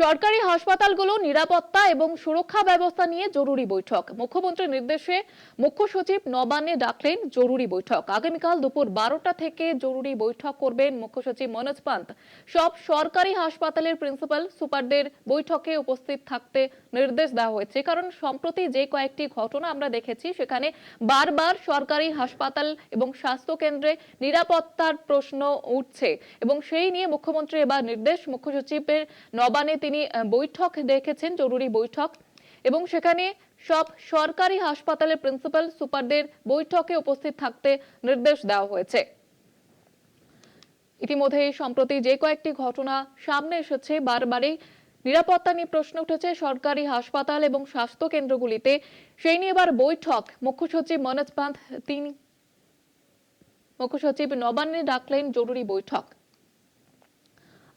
সরকারি হাসপাতালগুলো নিরাপত্তা এবং সুরক্ষা ব্যবস্থা নিয়ে জরুরি বৈঠক। মুখ্যমন্ত্রীর নির্দেশে মুখ্য সচিব নবান্নে ডাকলেন জরুরি বৈঠক। আগামীকাল দুপুর বারোটা থেকে জরুরি বৈঠক করবেন মুখ্য সচিব মনোজ পান্ত। সব সরকারি হাসপাতালের প্রিন্সিপাল সুপারদের বৈঠকে উপস্থিত থাকতে নির্দেশ দেওয়া হয়েছে। কারণ সম্প্রতি যে কয়েকটি ঘটনা আমরা দেখেছি, সেখানে বারবার সরকারি হাসপাতাল এবং স্বাস্থ্য কেন্দ্রে নিরাপত্তার প্রশ্ন উঠছে। এবং সেই নিয়ে মুখ্যমন্ত্রী এবার নির্দেশ। মুখ্য সচিবের নবানে তিনি বৈঠক দেখেছেন, জরুরি বৈঠক। এবং সেখানে সব সরকারি হাসপাতালের প্রিন্সিপাল সুপারদের বৈঠকে উপস্থিত থাকতে নির্দেশ দেওয়া হয়েছে। ইতিমধ্যে সম্প্রতি যে কয়েকটি ঘটনা সামনে এসেছে, বারবারই নিরাপত্তা নিয়ে প্রশ্ন উঠেছে সরকারি হাসপাতাল এবং স্বাস্থ্য কেন্দ্রগুলিতে। সেই নিয়ে এবার বৈঠক। মুখ্য সচিব মনোজ পান্থ, তিনি মুখ্য সচিব নবান্নে ডাকলেন জরুরি বৈঠক।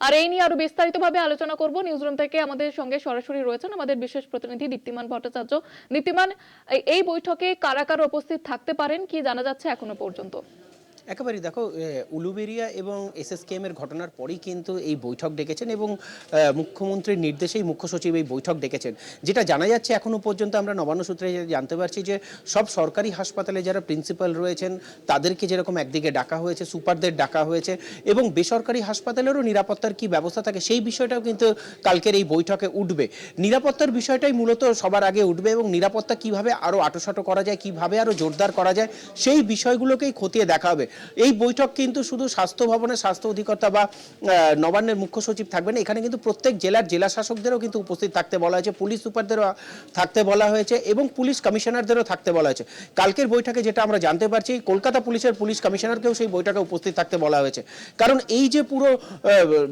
আর এই নিয়ে আরও বিস্তারিত ভাবে আলোচনা করব। নিউজরুম থেকে আমাদের সঙ্গে সরাসরি রয়েছেন আমাদের বিশেষ প্রতিনিধি দীপ্তিমান ভট্টাচার্য। দীপ্তিমান এই- বৈঠকে কারা কারা উপস্থিত থাকতে পারেন কি জানা যাচ্ছে এখনও পর্যন্ত? একেবারেই দেখো উলুবেরিয়া এবং এস এসএসকেএম এর ঘটনার পরেই কিন্তু এই বৈঠক ডেকেছেন এবং মুখ্যমন্ত্রীর নির্দেশেই মুখ্য সচিব এই বৈঠক ডেকেছেন। যেটা জানা যাচ্ছে এখনও পর্যন্ত আমরা নবান্ন সূত্রে জানতে পারছি যে সব সরকারি হাসপাতালে যারা প্রিন্সিপাল রয়েছেন, তাদেরকে যেরকম একদিকে ডাকা হয়েছে, সুপারদের ডাকা হয়েছে এবং বেসরকারি হাসপাতালেরও নিরাপত্তার কি ব্যবস্থা থাকে সেই বিষয়টাও কিন্তু কালকের এই বৈঠকে উঠবে। নিরাপত্তার বিষয়টাই মূলত সবার আগে উঠবে এবং নিরাপত্তা কীভাবে আরও আটোসাটো করা যায়, কীভাবে আরও জোরদার করা যায়, সেই বিষয়গুলোকেই খতিয়ে দেখা হবে। এই বৈঠক কিন্তু শুধু স্বাস্থ্য ভবনের স্বাস্থ্য অধিকর্তা বা নবান্নের মুখ্য সচিব থাকবেন এখানে কিন্তু প্রত্যেক জেলার জেলা শাসকদেরও কিন্তু উপস্থিত থাকতে বলা হয়েছে, পুলিশ সুপারদেরও থাকতে বলা হয়েছে এবং পুলিশ কমিশনারদেরও থাকতে বলা হয়েছে। কালকের বৈঠকে যেটা আমরা জানতে পারছি, কলকাতা পুলিশের পুলিশ কমিশনারকেও সেই বৈঠকে উপস্থিত থাকতে বলা হয়েছে। কারণ এই যে পুরো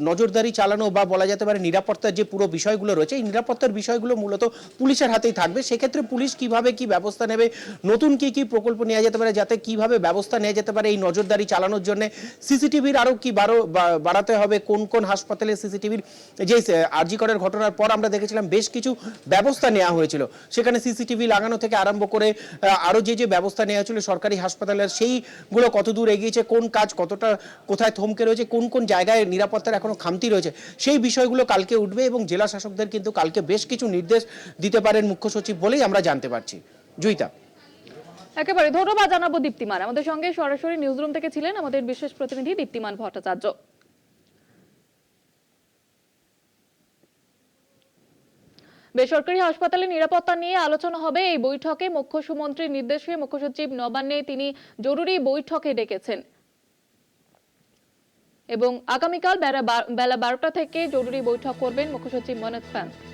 নজরদারি চালানো বা বলা যেতে পারে নিরাপত্তার যে পুরো বিষয়গুলো রয়েছে, এই নিরাপত্তার বিষয়গুলো মূলত পুলিশের হাতেই থাকবে। সেক্ষেত্রে পুলিশ কীভাবে কি ব্যবস্থা নেবে, নতুন কি কি প্রকল্প নেওয়া যেতে পারে, যাতে কীভাবে ব্যবস্থা নেওয়া যেতে পারে এই নজরদারি চালানোর জন্য সিসিটিভির আরও কি বাড়ো বা- বাড়াতে হবে? কোন কোন হাসপাতালে সিসিটিভির যে আরজি করের ঘটনার পর আমরা দেখেছিলাম বেশ কিছু ব্যবস্থা নেওয়া হয়েছিল। সেখানে সিসিটিভি লাগানো থেকে আরম্ভ করে আরও যে যে ব্যবস্থা নেওয়া হয়েছিল সরকারি হাসপাতালের, সেইগুলো কত দূর এগিয়েছে, কোন কাজ কতটা কোথায় থমকে রয়েছে, কোন কোন জায়গায় নিরাপত্তার এখনও খামতি রয়েছে, সেই বিষয়গুলো কালকে উঠবে এবং জেলা শাসকদের কিন্তু কালকে বেশ কিছু নির্দেশ দিতে পারেন মুখ্য সচিব বলেই আমরা জানতে পারছি। জুইতা। একেবারে ধন্যবাদ জানাব দীপ্তিমান। আমাদের সঙ্গে সরাসরি নিউজরুম থেকে ছিলেন আমাদের বিশেষ প্রতিনিধি দীপ্তিমান ভট্টাচার্য। বেসরকারি হাসপাতালে নিরাপত্তা নিয়ে আলোচনা হবে এই বৈঠকে। মুখ্য সুমন্ত্রীর নির্দেশে মুখ্য সচিব নবান্নে তিনি জরুরি বৈঠকে ডেকেছেন। এবং আগামীকাল বেলা বারোটা থেকে জরুরি বৈঠক করবেন মুখ্য সচিব মনোজ পান্ত